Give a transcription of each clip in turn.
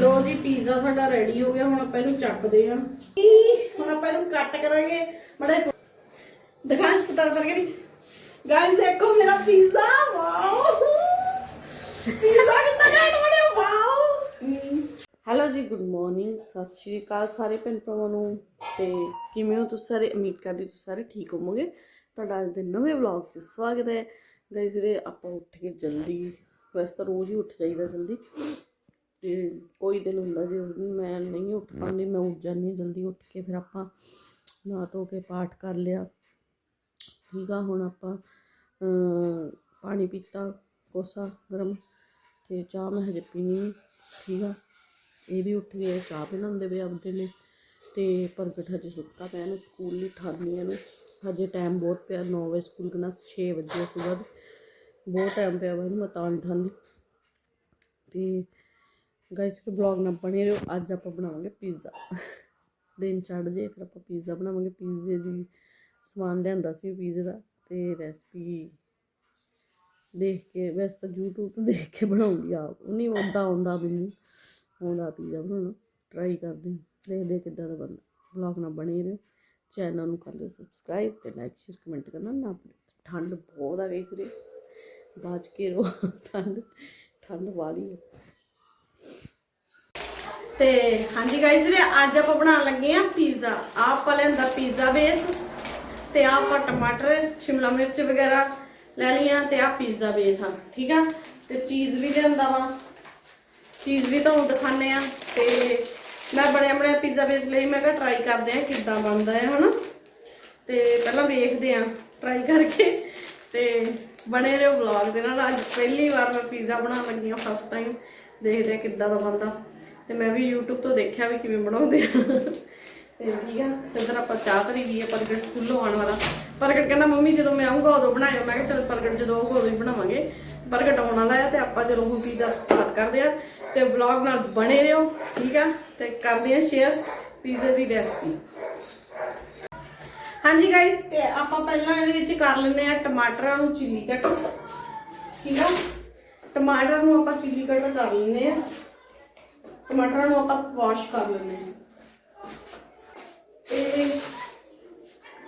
ਲੋ ਜੀ ਪੀਜ਼ਾ ਸਾਡਾ ਰੈਡੀ ਹੋ ਗਿਆ। ਹੁਣ ਆਪਾਂ ਇਹਨੂੰ ਚੱਕਦੇ ਹਾਂ। ਹੁਣ ਆਪਾਂ ਇਹਨੂੰ ਕੱਟ ਕਰਾਂਗੇ। ਬੜਾ ਦਿਖਾ, ਪਤਾ ਕਰ ਕੇ ਗਾਇਸ ਦੇਖੋ ਮੇਰਾ ਪੀਜ਼ਾ ਵਾਓ ਪੀਜ਼ਾ ਕਿੰਨਾ ਘੈਂਟ ਬਣਿਆ। ਵਾਓ ਹੈਲੋ ਜੀ ਗੁੱਡ ਮਾਰਨਿੰਗ ਸਤਿ ਸ਼੍ਰੀ ਅਕਾਲ ਸਾਰੇ ਭੈਣ ਭਰਾਵਾਂ ਨੂੰ। ਤੇ ਕਿਵੇਂ ਹੋ ਤੁਸੀਂ ਸਾਰੇ? ਉਮੀਦ ਕਰਦੀ ਤੁਸੀਂ ਸਾਰੇ ਠੀਕ ਹੋਵੋਗੇ। ਤੁਹਾਡਾ ਅੱਜ ਦੇ ਨਵੇਂ ਵਲੌਗ 'ਚ ਸਵਾਗਤ ਹੈ। ਗਾਇਸ ਜਿਹੜੇ ਆਪਾਂ ਉੱਠ ਕੇ ਜਲਦੀ, ਵੈਸੇ ਤਾਂ ਰੋਜ਼ ਹੀ ਉੱਠ ਜਾਈਦਾ ਜਲਦੀ। ਤੇ ਕੋਈ ਦਿਨ ਹੁੰਦਾ ਜੇ ਉਸ ਦਿਨ ਮੈਂ ਨਹੀਂ ਉੱਠ ਪਾਉਂਦੀ ਮੈਂ ਉੱਠ ਜਾਂਦੀ ਹਾਂ ਜਲਦੀ ਉੱਠ ਕੇ ਫਿਰ ਆਪਾਂ ਨਹਾ ਧੋ ਕੇ ਪਾਠ ਕਰ ਲਿਆ। ਠੀਕ ਆ ਹੁਣ ਆਪਾਂ ਪਾਣੀ ਪੀਤਾ ਕੋਸਾ ਗਰਮ ਤੇ ਚਾਹ ਮੈਂ ਹਜੇ ਪੀਣੀ ਠੀਕ ਆ। ਇਹ ਵੀ ਉੱਠ ਗਏ ਚਾਹ ਬਣਾਉਂਦੇ ਪਏ ਆਪਦੇ ਲਈ ਤੇ ਪ੍ਰਗਟ ਹਜੇ ਸੁੱਤਾ ਪਿਆ ਨੂੰ ਸਕੂਲ ਲਈ ਠਾਨੀ ਇਹਨੂੰ। ਹਜੇ ਟਾਈਮ ਬਹੁਤ ਪਿਆ 9 ਵਜੇ ਸਕੂਲ ਕਰਨਾ 6 ਵਜੇ ਸਵੇਰ ਬਹੁਤ ਟਾਈਮ ਪਿਆ ਵਾ ਇਹਨੂੰ ਮੈਂ ਤਾਂ ਨੀ ਠਾਂਦੀ ਤੇ ਗਾਇਸ ਤੇ ਬਲੌਗ ਨਾ ਬਣੇ ਰਹੋ। ਅੱਜ ਆਪਾਂ ਬਣਾਵਾਂਗੇ ਪੀਜ਼ਾ ਦਿਨ ਚੜ ਜੇ, ਫਿਰ ਆਪਾਂ ਪੀਜ਼ਾ ਬਣਾਵਾਂਗੇ। ਪੀਜ਼ੇ ਦੀ ਸਮਾਨ ਲਿਆਂਦਾ ਸੀ ਪੀਜ਼ੇ ਦਾ ਤੇ ਰੈਸਪੀ ਦੇਖ ਕੇ, ਵੈਸੇ ਤਾਂ YouTube ਤੋਂ ਦੇਖ ਕੇ ਬਣਾਉਂਦੀ ਆਪ। ਉਹ ਨਹੀਂ ਉਦਾਂ ਆਉਂਦਾ ਮੈਨੂੰ। ਆਉਂਦਾ ਪੀਜ਼ਾ ਬਣਾਉਣਾ। ਟਰਾਈ ਕਰਦੇ ਦੇਖਦੇ ਕਿੱਦਾਂ ਦਾ ਬਣਦਾ। ਬਲੌਗ ਨਾਲ ਬਣੇ ਰਹੋ। ਚੈਨਲ ਨੂੰ ਕਰ ਲਿਓ ਸਬਸਕ੍ਰਾਈਬ ਤੇ ਲਾਈਕ ਸ਼ੇਅਰ ਕਮੈਂਟ ਕਰਨਾ ਨਾ ਭੁੱਲਿਓ ਠੰਡ ਬਹੁਤ ਆ ਗਈ ਸੀ ਬਾਜ ਕੇ ਰੋ ਠੰਡ। ਠੰਡ ਵਾਲੀ ਤੇ ਹਾਂਜੀ ਗਾਇਸ ਰੇ ਅੱਜ ਆਪਾਂ ਬਣਾਉਣ ਲੱਗੇ ਆ ਪੀਜ਼ਾ ਆਹ ਆਪਾਂ ਲੈਂਦਾ ਪੀਜ਼ਾ ਬੇਸ ਤੇ ਆਹ ਆਪਾਂ ਟਮਾਟਰ, ਸ਼ਿਮਲਾ ਮਿਰਚ ਵਗੈਰਾ ਲੈ ਲਈਆਂ ਤੇ ਆਹ ਪੀਜ਼ਾ ਬੇਸ ਆ, ਠੀਕ ਆ? ਤੇ ਚੀਜ਼ ਵੀ ਲਿਆਂਦਾ ਵਾ। ਚੀਜ਼ ਵੀ ਤੁਹਾਨੂੰ ਦਿਖਾਣੇ ਆ ਤੇ ਮੈਂ ਬਣਿਆ ਬਣਿਆ ਪੀਜ਼ਾ ਬੇਸ ਲਈ ਮੈਂ ਕਿਹਾ ਟਰਾਈ ਕਰਦੇ ਆ ਕਿੱਦਾਂ ਬਣਦਾ ਹੈ, ਹਨਾ? ਤੇ ਪਹਿਲਾਂ ਵੇਖਦੇ ਆ ਟਰਾਈ ਕਰਕੇ। ਤੇ ਬਣੇ ਰਹੋ ਵਲੌਗ ਦੇ ਨਾਲ। ਅੱਜ ਪਹਿਲੀ ਵਾਰ ਮੈਂ ਪੀਜ਼ਾ ਬਣਾਉਣ ਲੱਗੀ ਹਾਂ ਫਸਟ ਟਾਈਮ ਦੇਖਦੇ ਆ ਕਿੱਦਾਂ ਦਾ ਬਣਦਾ। ਤੇ ਮੈਂ ਵੀ YouTube ਤੋਂ ਦੇਖਿਆ ਵੀ ਕਿਵੇਂ ਬਣਾਉਂਦੇ ਆ। ਤੇ ਠੀਕ ਆ ਇੱਧਰ ਆਪਾਂ ਚਾਹ ਧਰੀ ਵੀ ਹੈ ਪ੍ਰਗਟ ਸਕੂਲੋਂ ਆਉਣ ਵਾਲਾ। ਪ੍ਰਗਟ ਕਹਿੰਦਾ, ਮੰਮੀ, ਜਦੋਂ ਮੈਂ ਆਉਂਗਾ ਉਦੋਂ ਬਣਾਇਓ। ਮੈਂ ਕਿਹਾ, ਚਲ ਪ੍ਰਗਟ ਜਦੋਂ ਆਊਗਾ, ਉਦੋਂ ਹੀ ਬਣਾਵਾਂਗੇ। ਪ੍ਰਗਟ ਆਉਣ ਵਾਲਾ ਆ ਤੇ ਆਪਾਂ ਚਲੋ ਹੁਣ ਪੀਜ਼ਾ ਸਟਾਰਟ ਕਰਦੇ ਆ। ਤੇ ਵਲੌਗ ਨਾਲ ਬਣੇ ਰਹੋ, ਠੀਕ ਆ? ਤੇ ਕਰਦੇ ਆ ਸ਼ੇਅਰ ਪੀਜ਼ੇ ਦੀ ਰੈਸਪੀ ਹਾਂਜੀ ਗਾਇਸ ਤੇ ਆਪਾਂ ਪਹਿਲਾਂ ਇਹਦੇ ਵਿੱਚ ਕਰ ਲੈਂਦੇ ਆ ਟਮਾਟਰਾਂ ਨੂੰ ਚਿੱਲੀ ਕੱਟ। ਠੀਕ ਆ? ਟਮਾਟਰ ਨੂੰ ਆਪਾਂ ਚਿੱਲੀ ਕੱਟ ਕਰ ਲੈਂਦੇ ਆ। ਟਮਾਟਰਾਂ ਨੂੰ ਆਪਾਂ ਵਾਸ਼ ਕਰ ਲੈਂਦੇ ਆ ਇਹ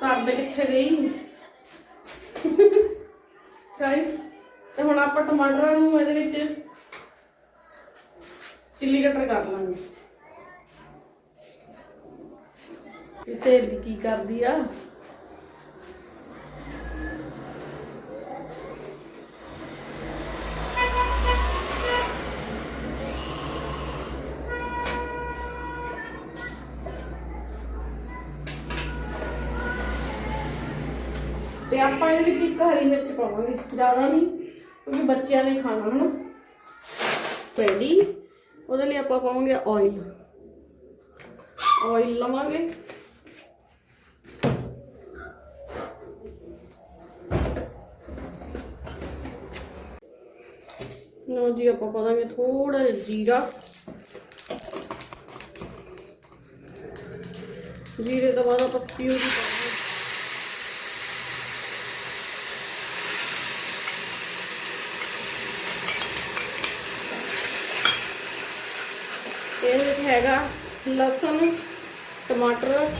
ਕਰਦੇ ਕਿੱਥੇ ਗਈ? ਗਾਇਸ ਤੇ ਹੁਣ ਆਪਾਂ ਟਮਾਟਰਾਂ ਨੂੰ ਇਹਦੇ ਵਿੱਚ ਚਿੱਲੀ ਕਟਰ ਕਰ ਲਾਂਗੇ। ਇਹ ਸਹੇਲੀ ਕੀ ਕਰਦੀ ਆ? ਆਪਾਂ ਇਹਦੇ ਵਿੱਚ ਇੱਕ ਹਰੀ ਮਿਰਚ ਪਾਵਾਂਗੇ, ਜ਼ਿਆਦਾ ਨਹੀਂ, ਕਿਉਂਕਿ ਬੱਚਿਆਂ ਨੇ ਖਾਣਾ, ਹਨਾ? ਰੈਡੀ ਉਹਦੇ ਲਈ ਆਪਾਂ ਪਾਵਾਂਗੇ ਆਇਲ ਆਇਲ ਲਵਾਂਗੇ। ਲੋ ਜੀ, ਆਪਾਂ ਪਾਵਾਂਗੇ ਥੋੜਾ ਜਿਹਾ ਜੀਰਾ। ਜੀਰੇ ਤੋਂ ਬਾਅਦ ਆਪਾਂ ਪਿਊਰੀ ਪਾਵਾਂਗੇ ਇਹਦੇ ਵਿੱਚ ਹੈਗਾ ਲਸਣ ਟਮਾਟਰ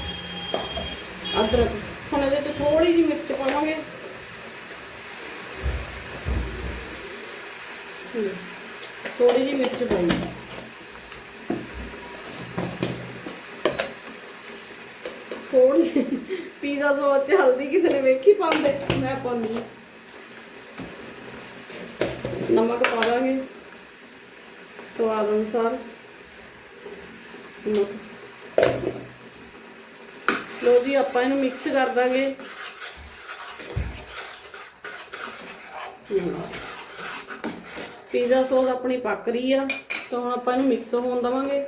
ਅਦਰਕ। ਹੁਣ ਇਹਦੇ ਵਿੱਚ ਥੋੜੀ ਜਿਹੀ ਮਿਰਚ ਪਾਵਾਂਗੇ। ਹਮ, ਥੋੜੀ ਜਿਹੀ ਮਿਰਚ ਪਾਈ। ਥੋੜੀ ਪੀਜ਼ਾ ਸੌਸ ਚ ਹਲਦੀ ਕਿਸੇ ਨੇ ਵੇਖੀ ਪਾਉਂਦੇ? ਮੈਂ ਪਾਉਂਦੀ ਹਾਂ। ਨਮਕ ਪਾ ਦਾਂਗੇ। ਸਵਾਦ ਅਨੁਸਾਰ। ਨਮਕ ਲੋ ਜੀ, ਆਪਾਂ ਇਹਨੂੰ ਮਿਕਸ ਕਰ ਦਾਂਗੇ। ਪੀਜ਼ਾ ਸੌਸ ਆਪਣੀ ਪੱਕ ਰਹੀ ਆ, ਤਾਂ ਹੁਣ ਆਪਾਂ ਇਹਨੂੰ ਮਿਕਸ ਹੋਣ ਦਵਾਂਗੇ।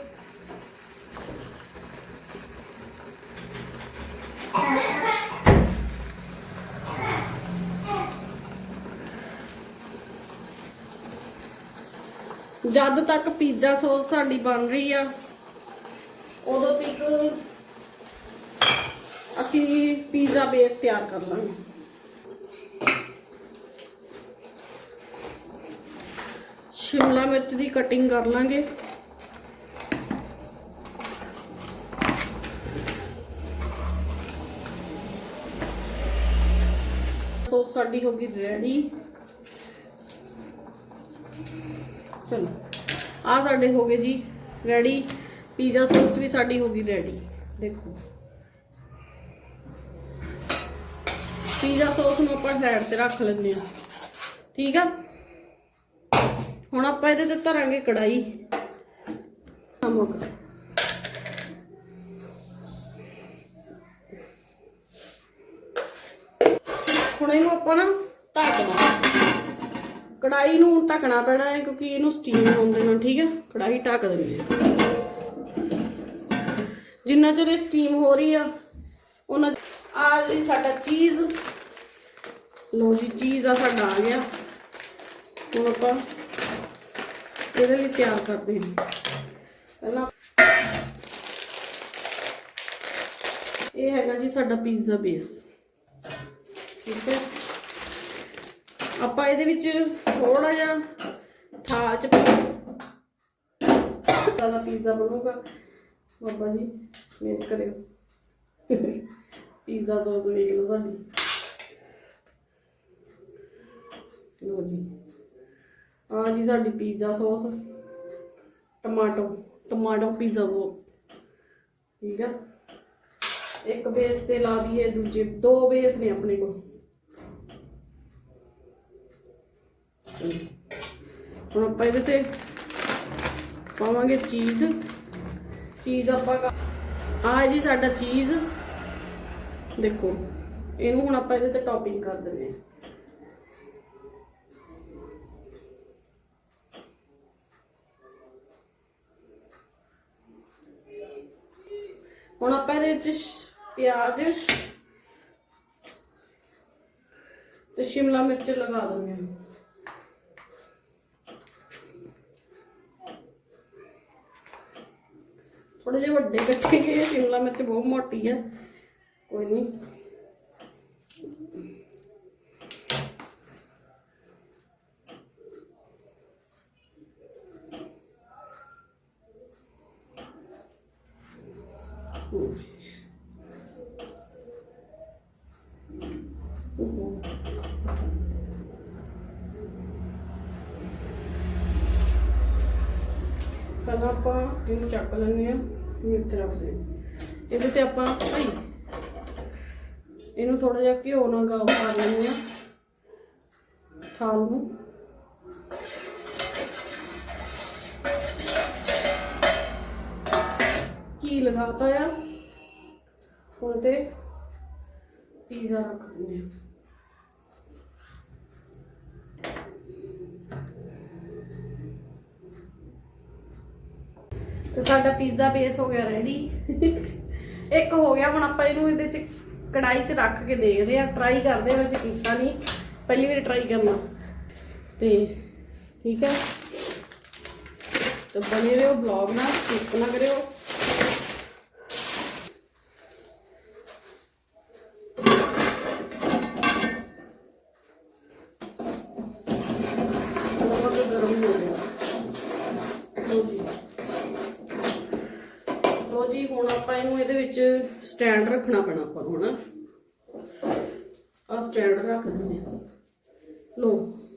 ਜਦ ਤੱਕ ਪੀਜ਼ਾ ਸੌਸ ਸਾਡੀ ਬਣ ਰਹੀ ਆ ਉਦੋਂ ਤੱਕ ਅਸੀਂ ਪੀਜ਼ਾ ਬੇਸ ਤਿਆਰ ਕਰ ਲਾਂਗੇ। ਸ਼ਿਮਲਾ ਮਿਰਚ ਦੀ ਕਟਿੰਗ ਕਰ ਲਾਂਗੇ। ਸੋ ਸਾਡੀ ਹੋ ਗਈ ਰੈਡੀ ਚਲੋ ਆ ਸਾਡੇ ਹੋ ਗਏ ਜੀ ਰੈਡੀ ਪੀਜ਼ਾ ਸੌਸ ਵੀ ਸਾਡੀ ਹੋ ਗਈ ਰੈਡੀ ਦੇਖੋ। ਪੀਜ਼ਾ ਸੌਸ ਨੂੰ ਆਪਾਂ ਸਾਈਡ ਤੇ ਰੱਖ ਲੈਂਦੇ ਆ ਠੀਕ ਆ? ਹੁਣ ਆਪਾਂ ਇਹਦੇ ਤੇ ਧਰਾਂਗੇ ਕੜਾਈ ਨਮਕ ਹੁਣ ਇਹਨੂੰ ਆਪਾਂ ਨਾ ਢੱਕਣਾ। ਕੜਾਈ ਨੂੰ ਢੱਕਣਾ ਪੈਣਾ ਹੈ ਕਿਉਂਕਿ ਇਹਨੂੰ ਸਟੀਮ ਆਉਣ ਦੇਣਾ ਠੀਕ ਹੈ? ਕੜਾਈ ਢੱਕ ਦਿੰਦੇ ਆ ਜਿੰਨਾ ਚਿਰ ਇਹ ਸਟੀਮ ਹੋ ਰਹੀ ਆ, ਉਹਨਾਂ ਆ ਜੀ ਸਾਡਾ ਚੀਜ਼ ਲੋ ਜੀ ਚੀਜ਼ ਆ ਸਾਡਾ ਆ ਗਿਆ। ਹੁਣ ਆਪਾਂ ਇਹਦੇ ਲਈ ਤਿਆਰ ਕਰਦੇ ਹਾਂ। ਪਹਿਲਾਂ ਇਹ ਹੈਗਾ ਜੀ ਸਾਡਾ ਪੀਜ਼ਾ ਬੇਸ ਠੀਕ ਹੈ। ਆਪਾਂ ਇਹਦੇ ਵਿੱਚ ਥੋੜਾ ਜਿਹਾ ਥਾਲ ਚ ਦਾ ਪੀਜ਼ਾ ਬਣੂਗਾ। ਬਾਬਾ ਜੀ ਮਿਹਨਤ ਕਰਿਓ। ਪੀਜ਼ਾ ਸੌਸ ਵੇਖ ਲਓ ਸਾਡੀ। ਲੋ ਜੀ। ਆ ਜੀ ਸਾਡੀ pizza sauce tomato tomato pizza sauce ਠੀਕ ਆ? ਇੱਕ ਬੇਸ ਤੇ ਲਾ ਦਈਏ, ਦੂਜੇ ਦੋ ਬੇਸ ਨੇ ਆਪਣੇ ਕੋਲ। ਹੁਣ ਆਪਾਂ ਇਹਦੇ ਤੇ ਪਾਵਾਂਗੇ ਚੀਜ਼ ਚੀਜ਼ ਆਪਾਂ ਆ ਜੀ ਸਾਡਾ ਚੀਜ਼। ਦੇਖੋ, ਇਹਨੂੰ ਹੁਣ ਆਪਾਂ ਇਹਦੇ ਤੇ ਟੌਪਿੰਗ ਕਰ ਦਿੰਦੇ ਹਾਂ। ਹੁਣ ਆਪਾਂ ਇਹਦੇ ਵਿੱਚ ਪਿਆਜ਼ ਤੇ ਸ਼ਿਮਲਾ ਮਿਰਚ ਲਗਾ ਦਿੰਦੇ ਹਾਂ। ਥੋੜੇ ਜਿਹੇ ਵੱਡੇ ਕੱਟੇ ਗਏ ਸ਼ਿਮਲਾ ਮਿਰਚ ਬਹੁਤ ਮੋਟੀ ਹੈ ਕੋਈ ਨਹੀਂ ਪਹਿਲਾਂ ਆਪਾਂ ਇਹਨੂੰ ਚੱਕ ਲੈਂਦੇ ਆ ਮਿਰਚ ਰੱਖਦੇ ਹਾਂ। ਇਹਦੇ ਤੇ ਆਪਾਂ ਭਾਈ, ਇਹਨੂੰ ਥੋੜਾ ਜਿਹਾ ਘਿਓ ਨਾਲ ਗਾਉ ਕਰ ਲੈਂਦੇ ਆ ਥਾਲ ਨੂੰ। ਕੀ ਲਗਾਤਾ ਆ? ਹੁਣ ਤੇ ਪੀਜ਼ਾ ਰੱਖ ਦਿੰਦੇ ਆ ਤੇ ਸਾਡਾ ਪੀਜ਼ਾ ਬੇਸ ਹੋ ਗਿਆ ਰੈਡੀ ਇੱਕ ਹੋ ਗਿਆ, ਹੁਣ ਆਪਾਂ ਇਹਨੂੰ ਇਹਦੇ ਚ ਕੜਾਈ ਚ ਰੱਖ ਕੇ ਦੇਖਦੇ ਆ ਟਰਾਈ ਕਰਦੇ ਆ ਵੈਸੇ ਕੀਤਾ ਨਹੀਂ। ਪਹਿਲੀ ਵਾਰ ਟਰਾਈ ਕਰਨਾ। ਤੇ ਠੀਕ ਹੈ। ਤੇ ਬਣੇ ਰਹੋ ਬਲੌਗ ਨਾਲ ਸਕਿਪ ਨਾ ਕਰਿਓ ਨਮਕ ਗਰਮ ਹੋ ਗਿਆ ਲਓ ਜੀ ਲੋ ਜੀ ਹੁਣ ਆਪਾਂ ਇਹਨੂੰ ਇਹਦੇ ਵਿੱਚ ਸਟੈਂਡ ਰੱਖਣਾ ਪੈਣਾ ਆਪਾਂ ਨੂੰ ਹਨਾ। ਆ ਸਟੈਂਡ ਰੱਖ ਦਿੰਦੇ ਹਾਂ। ਲੋ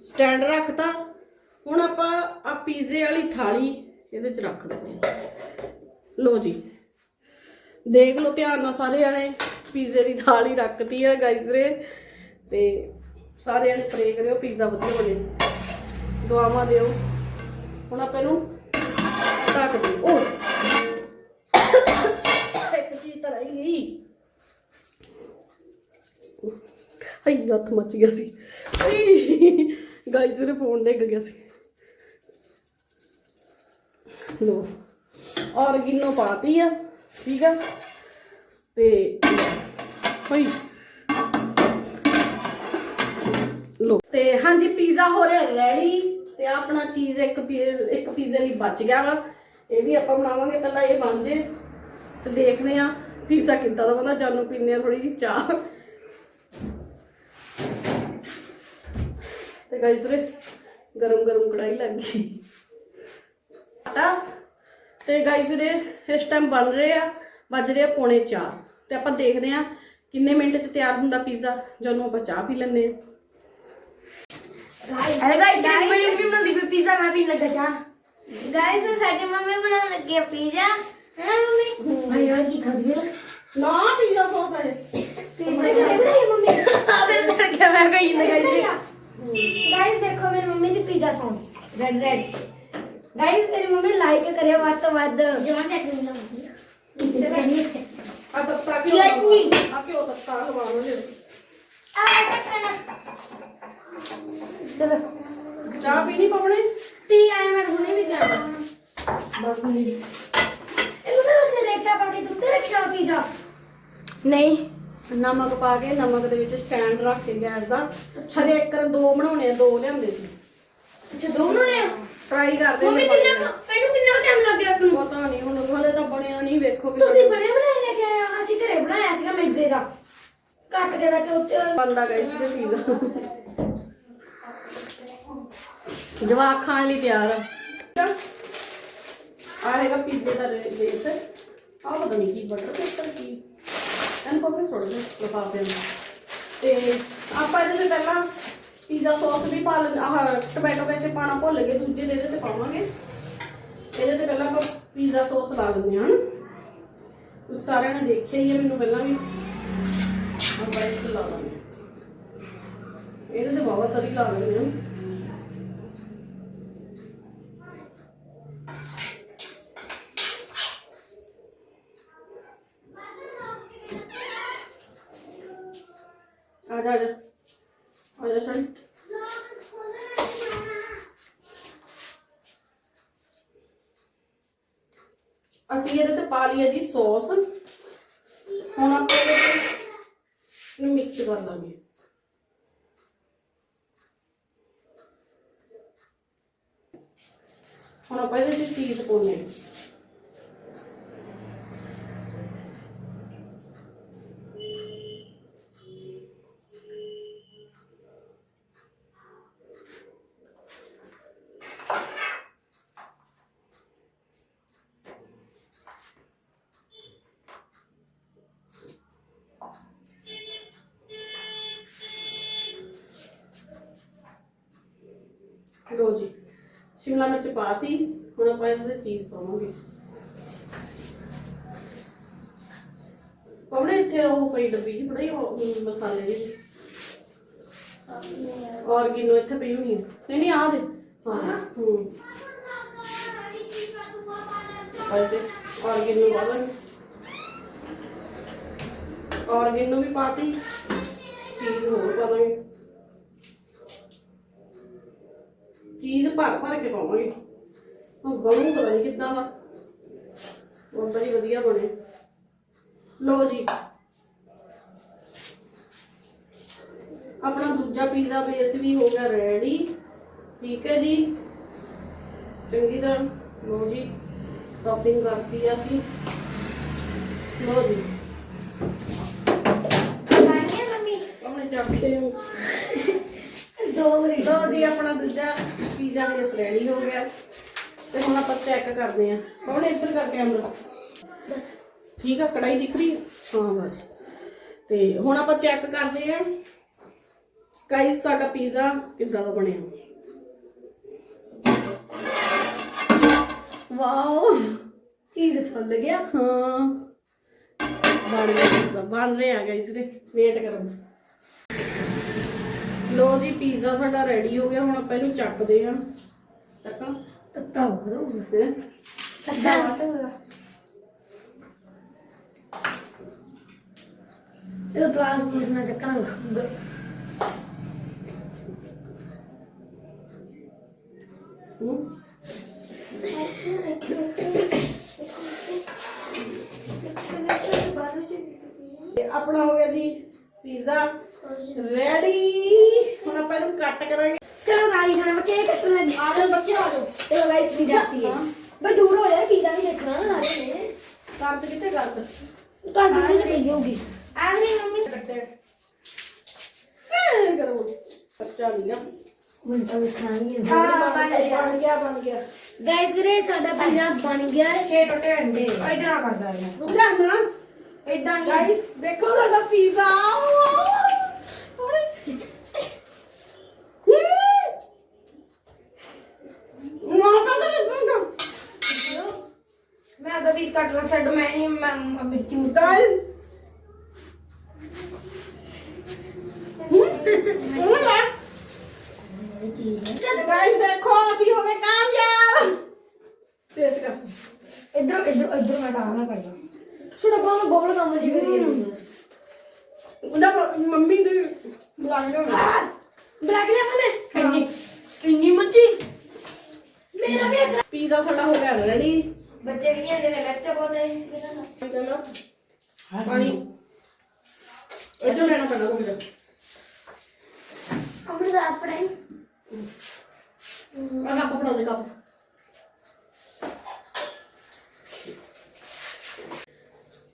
ਸਟੈਂਡ ਰੱਖਤਾ ਹੁਣ ਆਪਾਂ ਆ ਪੀਜ਼ੇ ਵਾਲੀ ਥਾਲੀ ਇਹਦੇ ਚ ਰੱਖ ਦਿੰਦੇ ਹਾਂ। ਲੋ ਜੀ, ਦੇਖ ਲਓ ਧਿਆਨ ਨਾਲ ਸਾਰੇ ਜਣੇ ਪੀਜ਼ੇ ਦੀ ਥਾਲੀ ਰੱਖਤੀ ਆ ਗਾਇਸ ਵੀਰੇ। ਤੇ ਸਾਰੇ ਜਣੇ ਪ੍ਰੇ ਕਰਿਓ, ਪੀਜ਼ਾ ਵਧੀਆ ਬਣੇ। ਦੁਆਵਾਂ ਦਿਓ। ਹੁਣ ਆਪਾਂ ਇਹਨੂੰ ਢੱਕ ਦਿਓ। ਓ ਇੱਕ ਚੀਜ਼ ਤਾਂ ਰਹਿ ਗਈ। ਹਾਈ ਹੱਥ ਮੱਚ ਗਿਆ ਸੀ। ਗਾਈਜ਼ ਮੇਰੇ ਫੋਨ ਡਿੱਗ ਗਿਆ ਸੀ। ਲੋ ਔਰਗਿਨੋ ਪਾਤੀ ਆ, ਠੀਕ ਆ? ਤੇ ਹੋਈ। ਲੋ, ਤੇ ਹਾਂਜੀ ਪੀਜ਼ਾ ਹੋ ਰਿਹਾ ਰੈਡੀ ਤੇ ਆਪਣਾ ਚੀਜ਼ ਇੱਕ ਪੀ- ਇੱਕ ਪੀਜ਼ੇ ਲਈ ਬਚ ਗਿਆ ਵਾ। ਇਹ ਵੀ ਆਪਾਂ ਬਣਾਵਾਂਗੇ, ਪਹਿਲਾਂ ਇਹ ਬਣ ਜੇ ਤੇ ਦੇਖਦੇ ਆ ਪੀਜ਼ਾ ਕਿੱਦਾਂ ਦਾ ਬੰਦਾ ਜਾਨੂ ਪੀਂਦੇ ਥੋੜੀ ਜਿਹੀ ਚਾਹ। ਤੇ ਗਾਇਸ ਰੇ ਗਰਮ ਗਰਮ ਕੜਾਈ ਲੱਗ ਗਈ। ਆਟਾ। ਤੇ ਗਾਇਸ ਰੇ ਇਸ ਟਾਈਮ ਬਣ ਰਹੇ ਆ ਵੱਜ ਰਹੇ ਆ ਪੌਣੇ 4 ਤੇ ਆਪਾਂ ਦੇਖਦੇ ਆ ਕਿੰਨੇ ਮਿੰਟ ਚ ਤਿਆਰ ਹੁੰਦਾ ਪੀਜ਼ਾ ਜਦੋਂ ਆਪਾਂ ਚਾਹ ਪੀ ਲੈਂਦੇ ਆ ਅਰੇ ਗਾਇਸ ਮੇਰੀ ਮੰਮੀ ਬਣਾਉਂਦੀ ਪਈ ਪੀਜ਼ਾ ਮੈਂ ਪੀਣ ਲੱਗਾ ਚਾਹ? ਗਾਇਸ ਸਾਡੀ ਮੰਮੀ ਬਣਾਉਣ ਲੱਗੀ ਆ ਪੀਜ਼ਾ ਹੈ ਨਾ ਮੰਮੀ? ਆਏ ਯਾਰ ਕੀ ਖਾਦੀ ਹੈ ਨਾ ਪੀਜ਼ਾ ਸੌਸ ਹੈ ਪੀਜ਼ਾ ਘਰੇ ਬਣਾਈ ਆ ਮੰਮੀ? ਅਗਰ ਤੇਰੇ ਕਿਆ ਮੈਂ ਕਹੀ ਨਾ ਗਾਇਸ ਗਾਇਸ ਦੇਖੋ ਮੇਰੀ ਮੰਮੀ ਦੀ pizza sauce red red guys ਮੇਰੀ ਮੰਮੀ ਲਾਈਕ ਕਰਿਓ ਵੱਧ ਤੋਂ ਵੱਧ ਜਮਾਂ ਚਟਨੀ ਲਾਉਂਦੀ ਤੇ ਚਟਨੀ ਇੱਥੇ ਆ ਤੱਤਾ ਕਿਉਂ ਚਟਨੀ। ਆ ਕਿਉਂ ਤੱਤਾ ਲਵਾ ਲਓ ਜੀ ਆ ਟਕਣਾ ਚਲੋ ਚਾਹ ਪੀਣੀ ਪਵਣੇ ਪੀ ਆਏ ਮੈਂ ਹੁਣੇ ਵੀ ਜਾਣਾ ਬਸ ਨਹੀਂ ਇਹ ਮੰਮੀ ਉੱਥੇ ਰੇਤਾ ਪਾ ਕੇ ਦੁੱਧ ਰੱਖਿਆ ਪੀਜ਼ਾ ਨਹੀਂ ਨਮਕ ਪਾ ਕੇ ਨਮਕ ਦੇ ਵਿੱਚ ਸਟੈਂਡ ਰੱਖ ਕੇ ਗੈਸ ਦਾ ਹਜੇ ਇੱਕ ਦੋ ਬਣਾਉਣੇ ਆ ਦੋ ਲਿਆਂਦੇ ਸੀ ਅੱਛਾ ਦੋਨੋਂ ਨੇ ਟਰਾਈ ਕਰਦੇ ਮੰਮੀ ਨੇ ਕਿੰਨਾ ਮੈਨੂੰ ਕਿੰਨਾ ਟਾਈਮ ਲੱਗ ਗਿਆ ਤੁਹਾਨੂੰ ਪਤਾ ਨਹੀਂ ਹੁਣ ਹਲੇ ਤਾਂ ਬਣਿਆ ਨਹੀਂ ਵੇਖੋ ਵੀ ਤੁਸੀਂ ਬਣੇ ਬਣਾਏ ਲੈ ਕੇ ਆਏ ਹੋ ਅਸੀਂ ਘਰੇ ਬਣਾਇਆ ਸੀਗਾ ਮੈਦੇ ਦਾ ਕੱਟ ਕੇ ਵਿੱਚ ਉੱਤੇ ਬੰਦਾ ਗਈ ਸੀ ਤੇ ਪੀਜ਼ਾ ਜਵਾਕ ਖਾਣ ਲਈ ਤਿਆਰ ਆ ਆ ਹੈਗਾ ਪੀਜ਼ੇ ਦਾ ਬੇਸ ਆ ਪਤਾ ਨਹੀਂ ਕੀ ਬਟਰ ਪੇਪਰ ਕੀ ਐਨ ਕੋਪਰੇ ਸੁੱਟ ਦੇ ਲਫਾਫੇ ਨੂੰ। ਤੇ ਆਪਾਂ ਇਹਦੇ ਤੇ ਪਹਿਲਾਂ ਪੀਜ਼ਾ ਸੌਸ ਵੀ ਪਾ ਲੈਣਾ ਆਹ ਟੋਮੈਟੋ ਵਿੱਚ ਪਾਣਾ ਭੁੱਲ ਗਏ, ਦੂਜੇ ਦੇ ਇਹਦੇ ਤੇ ਪਾਵਾਂਗੇ। ਇਹਦੇ ਤੇ ਪਹਿਲਾਂ ਆਪਾਂ ਪੀਜ਼ਾ ਸੌਸ ਲਾ ਲੈਂਦੇ ਹਾਂ। ਤੁਸੀਂ ਸਾਰਿਆਂ ਨੇ ਦੇਖਿਆ ਹੀ ਹੈ ਮੈਨੂੰ ਪਹਿਲਾਂ ਵੀ। ਆਪਾਂ ਇਹ ਲਾ ਲਾਂਗੇ ਇਹਦੇ ਤੇ ਬਹੁਤ ਸਾਰੀ ਲਾ ਲੈਂਦੇ ਹਾਂ ਆ ਜਾ ਆ ਜਾ ਆ ਜਾ ਸ਼ਾਨ ਅਸੀਂ ਇਹਦੇ ਤੇ ਪਾ ਲਿਆ ਜੀ ਸੌਸ ਹੁਣ ਆਪਾਂ ਇਹਦੇ ਤੇ ਇਹਨੂੰ ਮਿਕਸ ਕਰ ਲਾਂਗੇ ਹੁਣ ਆਪਾਂ ਇਹਦੇ ਚ ਚੀਜ਼ ਪਾਉਣੇ ਆ ਲੋ ਜੀ ਸ਼ਿਮਲਾ ਮਿਰਚ ਪਾਤੀ ਹੁਣ ਆਪਾਂ ਇਹਦੇ ਤੇ ਚੀਜ਼ ਪਾਵਾਂਗੇ ਕਮੜੇ ਇੱਥੇ ਉਹ ਪਈ ਡੱਬੀ ਜੀ ਬੜੀ ਉਹ ਮਸਾਲੇ ਦੀ ਔਰਗਿਨੋ ਇੱਥੇ ਪਈ ਹੋਣੀ ਹੈ। ਨਹੀਂ ਨਹੀਂ ਆ ਦੇ। ਹਾਂ ਹੂੰ। ਆ ਦੇ ਔਰਗਿਨੋ ਵਾਲਾ ਔਰਗਿਨੋ ਵੀ ਪਾਤੀ। ਚੀਜ਼ ਹੋਰ ਪਾ ਦਾਂਗੇ। ਚੀਜ਼ ਭਰ ਭਰ ਕੇ ਪਾਵਾਂਗੇ। ਹੁਣ ਬਣੂ ਪਤਾ ਨਹੀਂ ਕਿੱਦਾਂ ਦਾ। ਬੜੀ ਵਧੀਆ ਬਣੇ। ਲੋ ਜੀ। ਆਪਣਾ ਦੂਜਾ ਪੀਜ਼ਾ ਬੇਸ ਵੀ ਹੋ ਗਿਆ ਰੈਡੀ ਠੀਕ ਹੈ ਜੀ। ਚੰਗੀ ਤਰ੍ਹਾਂ ਲੋ ਜੀ। ਟੌਪਿੰਗ ਕਰਤੀ ਆ ਅਸੀਂ। ਲੋ ਜੀ। ਖਾਣੀ ਮੰਮੀ? ਆਪਣੇ ਚਾਪੇ ਦੋ ਵਾਰੀ। ਲੋ ਜੀ ਆਪਣਾ ਦੂਜਾ ਪੀਜ਼ਾ ਬੇਸ ਰੈਡੀ ਹੋ ਗਿਆ। ਤੇ ਹੁਣ ਆਪਾਂ ਚੈੱਕ ਕਰਦੇ ਆਂ ਕੌਣ ਇੱਧਰ ਕਰ ਕੈਮਰਾ ਦੱਸ। ਠੀਕ ਆ ਕੜਾਈ ਦਿਖ ਰਹੀ ਹੈ ਹਾਂ ਬਸ। ਤੇ ਹੁਣ ਆਪਾਂ ਚੈੱਕ ਕਰਦੇ ਆਂ ਗਾਇਸ ਸਾਡਾ ਪੀਜ਼ਾ ਕਿੱਦਾਂ ਦਾ ਬਣਿਆ। ਵਾਓ ਚੀਜ਼ ਫੁੱਲ ਗਿਆ। ਹਾਂ। ਬਣ ਗਿਆ ਪੀਜ਼ਾ ਬਣ ਰਿਹਾ ਗਾਇਸ ਨੇ ਵੇਟ ਕਰੋ। ਲੋ ਜੀ ਪੀਜ਼ਾ ਸਾਡਾ ਰੈਡੀ ਹੋ ਗਿਆ। ਹੁਣ ਆਪਾਂ ਇਹਨੂੰ ਚੱਕਦੇ ਆਂ ਚੱਕਾਂ। ਤੱਤਾ ਹੋ ਹੈਂ? ਤੱਤਾ ਇਹ ਪਲਾਸ ਪੂਸ ਨਾ ਚੱਕਣਾ ਗਾਇਸ ਵੀਰੇ ਸਾਡਾ ਪੀਜ਼ਾ ਬਣ ਗਿਆ। ਹੈ ਛੇ ਟੁੱਟੇ ਅੰਡੇ ਇਦਾਂ ਨਾ ਕਰਦਾ ਇਹ। ਰੁਕ ਜਾ ਨਾ। ਇਦਾਂ ਨਹੀਂ। ਗਾਇਸ ਦੇਖੋ ਸਾਡਾ ਪੀਜ਼ਾ। ਮੈਂ ਤਾਂ ਵੀ ਕੱਟਣਾ ਛੱਡ ਮੈਂ ਨਹੀਂ ਮੈਂ ਮਿਰਚੀ ਮੁੱਕਾ ਹੂੰ। ਹੂੰ ਗਾਇਸ ਹੁਣ ਲੈ ਗਾਇਸ ਦੇਖੋ ਅਸੀਂ ਹੋ ਗਏ ਕਾਮਯਾਬ। ਟੇਸਟ ਕਰ। ਇੱਧਰ ਇੱਧਰ ਇੱਧਰ ਮੈਂ ਡਾਲਣਾ ਪੈਗਾ ਛੋਟਾ ਕੋਲ ਬਬਲ ਕੰਮ ਜੀ ਕਰੀ ਉਹਦਾ ਮ- ਮੰਮੀ ਦੀ ਬੁਲਾ ਲਿਓ ਬਲੈਕ ਲੈ ਮਨੇ ਇੰਨੀ ਇੰਨੀ ਮੱਜੀ ਮੇਰਾ ਵੀ ਇੱਕ ਪੀਜ਼ਾ ਸਾਡਾ ਹੋ ਗਿਆ ਰੈਡੀ ਬੱਚੇ ਕੀ ਕਹਿੰਦੇ ਨੇ ਮਿਰਚਾਂ ਪਾਉਂਦੇ ਲੈ ਲਓ। ਪਾਣੀ। ਇਹ ਲੈਣਾ ਪੈਣਾ ਰੁਕ ਜਾ ਅਮਰ ਦਾਸ ਪੜਾਈ ਆ ਕੱਪ ਫੜਾ ਦੇ ਕੱਪ।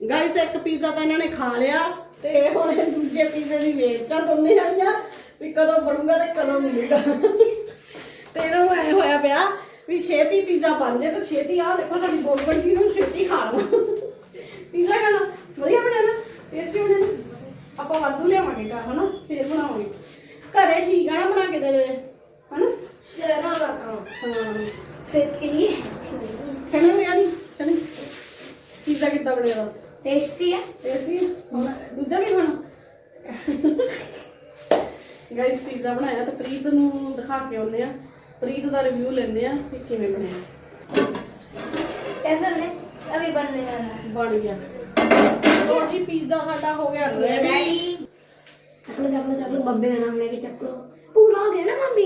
ਗਾਇਸ ਇੱਕ ਪੀਜ਼ਾ ਤਾਂ ਇਹਨਾਂ ਨੇ ਖਾ ਲਿਆ ਤੇ ਹੁਣ ਇਹ ਦੂਜੇ ਪੀਜ਼ੇ ਦੀ ਵੇਟ ਚਾ ਦੋਨੇ ਜਾਣੀਆਂ ਵੀ ਕਦੋਂ ਬਣੂਗਾ ਤੇ ਕਦੋਂ ਮਿਲੂਗਾ। ਤੇ ਇਹਨਾਂ ਨੂੰ ਐ ਹੋਇਆ ਪਿਆ ਵੀ ਛੇਤੀ ਪੀਜ਼ਾ ਬਣ ਜੇ ਤੇ ਛੇਤੀ ਆ ਦੇਖੋ ਸਾਡੀ ਗੋਲ ਗੱਡੀ ਨੂੰ ਛੇਤੀ ਖਾ ਲਵਾਂ ਪੀਜ਼ਾ ਖਾਣਾ ਵਧੀਆ ਬਣਿਆ ਨਾ? ਟੇਸਟੀ ਬਣਿਆ ਆਪਾਂ ਵਾਧੂ ਲਿਆਵਾਂਗੇ ਘਰ, ਹਨਾ? ਫੇਰ ਬਣਾਵਾਂਗੇ। ਘਰੇ ਠੀਕ ਆ ਨਾ ਬਣਾ ਕੇ ਦੇ। ਦੇ ਹਨਾ ਸ਼ਹਿਰਾਂ ਦਾ ਕੰਮ ਹਾਂ ਸਿਹਤ ਕੇ ਲਈ ਚਨੇ ਹੋਇਆ ਨਹੀਂ ਚਨੇ ਪੀਜ਼ਾ ਕਿੱਦਾਂ ਬਣਿਆ ਦੱਸ ਟੇਸਟੀ ਹੈ ਟੇਸਟੀ ਹੁਣ ਦੂਜਾ ਵੀ ਖਾਣਾ ਗਾਇਸ ਪੀਜ਼ਾ ਬਣਾਇਆ ਤੇ ਪ੍ਰੀਤ ਨੂੰ ਦਿਖਾ ਕੇ ਆਉਂਦੇ ਆ ਪ੍ਰੀਤ ਦਾ ਰਿਵਿਊ ਲੈਂਦੇ ਆ ਕਿ ਕਿਵੇਂ ਬਣਿਆ कैसा बने अभी बनने वाला है ਬਣ ਗਿਆ ਲੋ ਜੀ ਪੀਜ਼ਾ ਸਾਡਾ ਹੋ ਗਿਆ ਰੈਡੀ चकलो चकलो चकलो बब्बे का नाम लेके चकलो पूरा हो गया ना मम्मी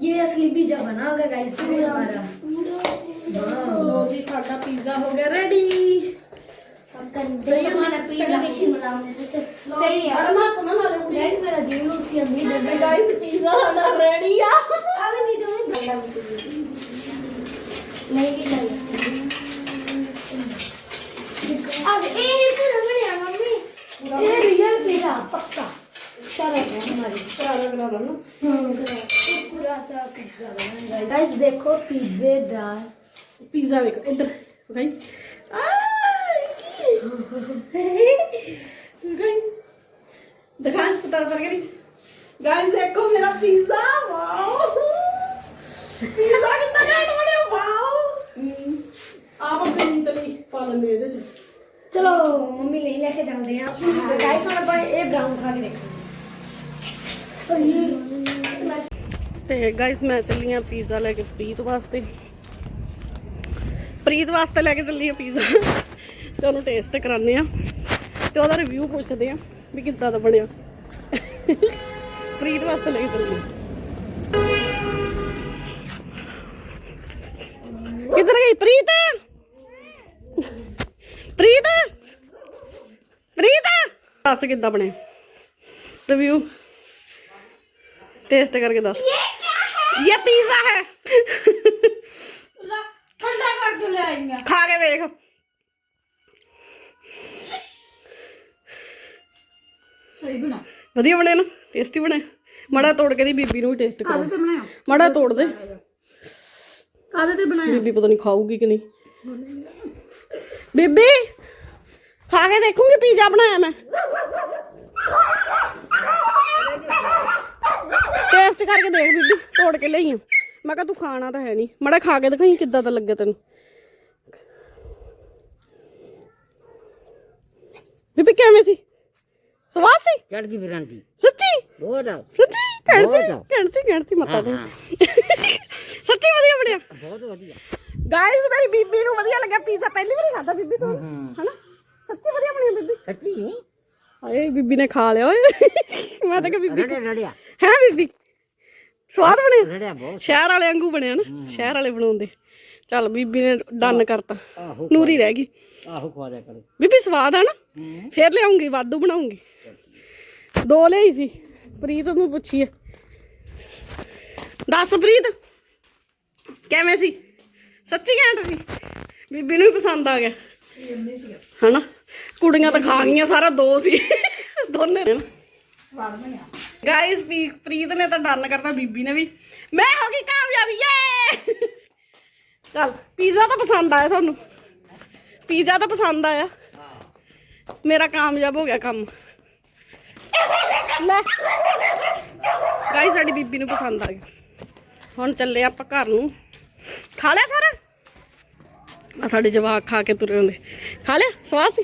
ये असली पिज्जा बना होगा गाइस तो हमारा। हाँ। लो जी साडा पिज्जा हो गया रेडी सही है हमारा पिज्जा शिमला मिर्च सही है। अरे माँ को ना मारे गाइस मेरा दिल और सी अम्मी जब गाइस पिज्जा आना रेडी है। अब नीचे में दूँगी नहीं कितना अब ए तो पूरा बने मम्मी। ये रियल पिज्जा पक्का। शारा है हमारी सारा करा लो ना हम्म पूरा सा पिज्जा बनाएंगे गाइस देखो पिज्जेदार पिज्जा देखो इधर गाइस दुकान उतार पर गई गाइस देखो मेरा पिज्जा वाओ पिज्जा कितना ग्रेट बने वाओ आप अपनी इंतली पालन दे दे चलो मम्मी ले लेके चलते हैं गाइस हम अपन ये ब्राउन खा के देखो ਤੇ ਗਾਇਸ ਮੈਂ ਚੱਲੀ ਆ ਪੀਜ਼ਾ ਲੈ ਕੇ ਪ੍ਰੀਤ ਵਾਸਤੇ। ਪ੍ਰੀਤ ਵਾਸਤੇ ਲੈ ਕੇ ਚੱਲੀ ਆ ਪੀਜ਼ਾ ਤੇ ਉਹਨੂੰ ਟੇਸਟ ਕਰਾਉਂਦੇ ਆ। ਤੇ ਉਹਦਾ ਰਿਵਿਊ ਪੁੱਛਦੇ ਆ ਵੀ ਕਿੱਦਾਂ ਦਾ ਬਣਿਆ। ਪ੍ਰੀਤ ਵਾਸਤੇ ਲੈ ਕੇ ਚੱਲੀ ਕਿੱਧਰ ਗਈ ਪ੍ਰੀਤ? ਪ੍ਰੀਤ? ਪ੍ਰੀਤ? ਦੱਸ ਕਿੱਦਾਂ ਬਣਿਆ? ਰਿਵਿਊ टेस्ट करके दस ये पिज्जा है ठंडा करके ले आएंगे खा के देख सही बना ਵਧੀਆ ਬਣੇ ਨਾ ਟੇਸਟੀ ਬਣੇ ਮੜਾ ਤੋੜ ਕੇ ਦੀ ਬੀਬੀ ਨੂੰ ਵੀ ਟੇਸਟ ਕਰੋ तो बनाया ਮੜਾ ਤੋੜ ਦੇ कादे ते बनाया ਬੀਬੀ ਪਤਾ ਨਹੀਂ ਖਾਊਗੀ ਕਿ ਨਹੀਂ ਬੀਬੀ ਖਾ ਕੇ ਦੇਖੂੰਗੀ ਪੀਜ਼ਾ ਬਣਾਇਆ ਮੈਂ ਟੇਸਟ ਕਰਕੇ ਦੇਖ ਬੀਬੀ ਤੋੜ ਕੇ ਲਈ ਆ। ਮੈਂ ਕਿਹਾ ਤੂੰ ਖਾਣਾ ਤਾਂ ਹੈ ਨਹੀਂ। ਮੜਾ ਖਾ ਕੇ ਦਿਖਾਈ ਕਿੱਦਾਂ ਦਾ ਲੱਗਿਆ ਤੈਨੂੰ। ਬੀਬੀ ਕਿਵੇਂ ਸੀ? ਸਵਾਦ ਸੀ? ਚੜ ਗਈ ਬਰਾਂਡੀ ਸੱਚੀ? ਬਹੁਤ ਸੱਚੀ? ਕਹਿਣ ਸੀ ਬਹੁਤ। ਕਹਿਣ ਸੀ ਕਹਿਣ ਸੀ ਮਤਾ ਹਾਂ, ਤੂੰ ਹਾਂ। ਸੱਚੀ ਵਧੀਆ ਬਣਿਆ। ਬਹੁਤ ਵਧੀਆ। ਗਾਇਸ ਮੇਰੀ ਬੀਬੀ ਨੂੰ ਵਧੀਆ ਲੱਗਾ ਪੀਜ਼ਾ ਪਹਿਲੀ ਵਾਰੀ ਖਾਦਾ ਬੀਬੀ ਤੋਂ। ਹੂੰ। ਹਨਾ? ਸੱਚੀ ਵਧੀਆ ਬਣਿਆ ਬੀਬੀ। ਸੱਚੀ? ਹਾਏ ਬੀਬੀ ਨੇ ਖਾ ਲਿਆ ਓਏ। ਮੈਂ ਤਾਂ ਕਿ ਬੀਬੀ ਰੜਿਆ ਰੜਿਆ। ਹੈ ਬੀਬੀ? ਸਵਾਦ ਬਣਿਆ ਸ਼ਹਿਰ ਵਾਲੇ ਵਾਂਗੂ ਬਣਿਆ ਨਾ ਸ਼ਹਿਰ ਵਾਲੇ ਬਣਾਉਂਦੇ। ਚੱਲ ਬੀਬੀ ਨੇ ਡਨ ਕਰਤਾ। ਨੂਰੀ ਰਹਿ ਗਈ। ਆਹੋ ਖਵਾ ਦਿਆ ਕਰੋ। ਬੀਬੀ ਸਵਾਦ ਆ ਫੇਰ ਲਿਆਉਂਗੀ ਵਾਧੂ ਬਣਾਉਂਗੀ। ਦੋ ਲਈ ਸੀ। ਪ੍ਰੀਤ ਨੂੰ ਪੁੱਛੀਏ। ਦੱਸ ਪ੍ਰੀਤ ਕਿਵੇਂ ਸੀ? ਸੱਚੀ ਘੈਂਟ ਸੀ। ਬੀਬੀ ਨੂੰ ਵੀ ਪਸੰਦ ਆ ਗਿਆ। ਹਨਾ? ਕੁੜੀਆਂ ਤਾਂ ਖਾ ਗਈਆਂ ਸਾਰਾ ਦੋ ਸੀ। ਦੋਨੇ ਸਵਾਦ ਬਣਿਆ। बना ਗਾਇਸ ਪ੍ਰੀਤ ਨੇ ਤਾਂ ਡਨ ਕਰਤਾ, ਬੀਬੀ ਨੇ ਵੀ। ਮੈਂ ਹੋ ਗਈ ਕਾਮਯਾਬ ਯੇ ਚੱਲ ਪੀਜ਼ਾ ਤਾਂ ਪਸੰਦ ਆਇਆ ਤੁਹਾਨੂੰ। ਪੀਜ਼ਾ ਤਾਂ ਪਸੰਦ ਆਇਆ। ਮੇਰਾ ਕਾਮਯਾਬ ਹੋ ਗਿਆ ਕੰਮ। ਲੈ। ਗਾਇਸ ਸਾਡੀ ਬੀਬੀ ਨੂੰ ਪਸੰਦ ਆ ਗਿਆ ਹੁਣ ਚੱਲੇ ਆਪਾਂ ਘਰ ਨੂੰ। ਖਾ ਲਿਆ ਸਾਰਾ? ਆ ਸਾਡੇ ਜਵਾਕ ਖਾ ਕੇ ਤੁਰੇ ਹੁੰਦੇ। ਖਾ ਲਿਆ? ਸਵਾਦ ਸੀ?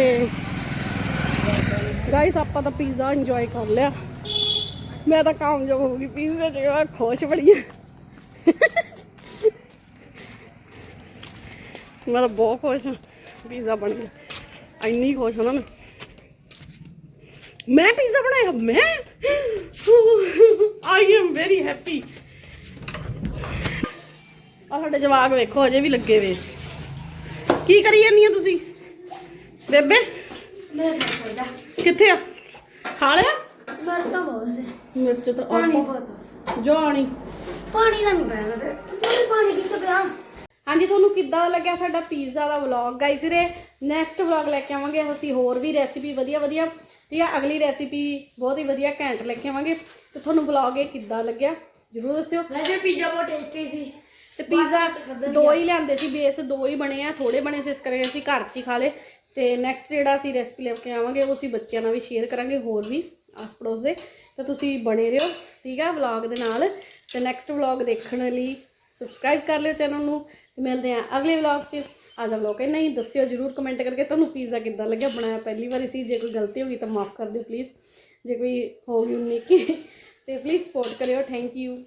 ਤੇ ਗਾਇਸ ਆਪਾਂ ਤਾਂ ਪੀਜ਼ਾ ਇੰਜੋਏ ਕਰ ਲਿਆ। ਮੈਂ ਤਾਂ ਕਾਮਯਾਬ ਹੋ ਗਈ। ਪੀਜ਼ੇ 'ਚ ਮੈਂ ਖੁਸ਼ ਬੜੀ ਹਾਂ ਮੈਂ ਤਾਂ ਬਹੁਤ ਖੁਸ਼ ਹਾਂ ਪੀਜ਼ਾ ਬਣ ਗਿਆ। ਇੰਨੀ ਖੁਸ਼ ਹਾਂ ਨਾ ਮੈਂ। ਪੀਜ਼ਾ ਬਣਾਇਆ? ਮੈਂ? ਆਈ ਐਮ ਵੈਰੀ ਹੈਪੀ ਆ ਸਾਡੇ ਜਵਾਕ ਵੇਖੋ, ਅਜੇ ਵੀ ਲੱਗੇ ਵੇ। ਕੀ ਕਰੀ ਜਾਂਦੀ ਆ ਤੁਸੀਂ? ਬੇਬੇ? ਮੇਰਾ ਸਾਥ ਚਾਹੀਦਾ ਕਿੱਥੇ ਆ? ਖਾ ਲਿਆ? ਮਿਰਚਾਂ ਬਹੁਤ ਸੇ। ਮਿਰਚ ਤਾਂ ਪਾਣੀ ਆਪਾਂ- ਬਹੁਤ ਜਾਣੀ ਪਾਣੀ ਦਾ ਨਹੀਂ ਪਿਆ ਤੇ ਪਾਣੀ ਪਾਣੀ ਕਿੱਥੇ ਪਿਆ? ਹਾਂਜੀ ਤੁਹਾਨੂੰ ਕਿੱਦਾਂ ਲੱਗਿਆ ਸਾਡਾ ਪੀਜ਼ਾ ਦਾ ਵਲੌਗ ਗਾਇਸ ਰੇ ਨੈਕਸਟ ਵਲੌਗ ਲੈ ਕੇ ਆਵਾਂਗੇ ਅਸੀਂ ਹੋਰ ਵੀ ਰੈਸਿਪੀ ਵਧੀਆ ਵਧੀਆ। ਠੀਕ ਆ ਅਗਲੀ ਰੈਸਿਪੀ ਬਹੁਤ ਹੀ ਵਧੀਆ ਘੈਂਟ ਲੈ ਕੇ ਆਵਾਂਗੇ। ਤੇ ਤੁਹਾਨੂੰ ਵਲੌਗ ਇਹ ਕਿੱਦਾਂ ਲੱਗਿਆ ਜਰੂਰ ਦੱਸਿਓ। ਵੈਸੇ ਪੀਜ਼ਾ ਬਹੁਤ ਟੇਸਟੀ ਸੀ। ਤੇ ਪੀਜ਼ਾ ਦੋ ਹੀ ਲਿਆਂਦੇ ਸੀ ਬੇਸ ਦੋ ਹੀ ਬਣੇ ਆ ਥੋੜੇ ਬਣੇ ਸੀ ਇਸ ਕਰਕੇ ਅਸੀਂ ਘਰ 'ਚ ਹੀ ਖਾ ਲਏ। ਤੇ ਨੈਕਸਟ ਜਿਹੜਾ ਅਸੀਂ ਰੈਸਪੀ ਲੈ ਕੇ ਆਵਾਂਗੇ, ਉਹ ਅਸੀਂ ਬੱਚਿਆਂ ਨਾਲ ਵੀ ਸ਼ੇਅਰ ਕਰਾਂਗੇ, ਹੋਰ ਵੀ ਆਸ ਪੜੋਸ ਦੇ। ਤਾਂ ਤੁਸੀਂ ਬਣੇ ਰਹੋ, ਠੀਕ ਆ ਵਲੌਗ ਦੇ ਨਾਲ। ਤੇ ਨੈਕਸਟ ਵਲੌਗ ਦੇਖਣ ਲਈ ਸਬਸਕ੍ਰਾਈਬ ਕਰ ਲਿਓ ਚੈਨਲ ਨੂੰ। ਤੇ ਮਿਲਦੇ ਆ ਅਗਲੇ ਵਲੌਗ 'ਚ। ਅੱਜ ਦਾ ਵਲੌਗ ਇੰਨਾ ਹੀ। ਦੱਸਿਓ ਜਰੂਰ ਕਮੈਂਟ ਕਰਕੇ ਤੁਹਾਨੂੰ ਪੀਜ਼ਾ ਕਿੱਦਾਂ ਲੱਗਿਆ? ਬਣਾਇਆ ਪਹਿਲੀ ਵਾਰੀ ਸੀ। ਜੇ ਕੋਈ ਗਲਤੀ ਹੋ ਗਈ ਤਾਂ ਮਾਫ ਕਰ ਦਿਓ ਪਲੀਜ਼ ਜੇ ਕੋਈ ਹੋ ਗਈ ਉਨੀ ਕੀ। ਤੇ ਪਲੀਜ਼ ਸਪੋਰਟ ਕਰਿਓ। Thank you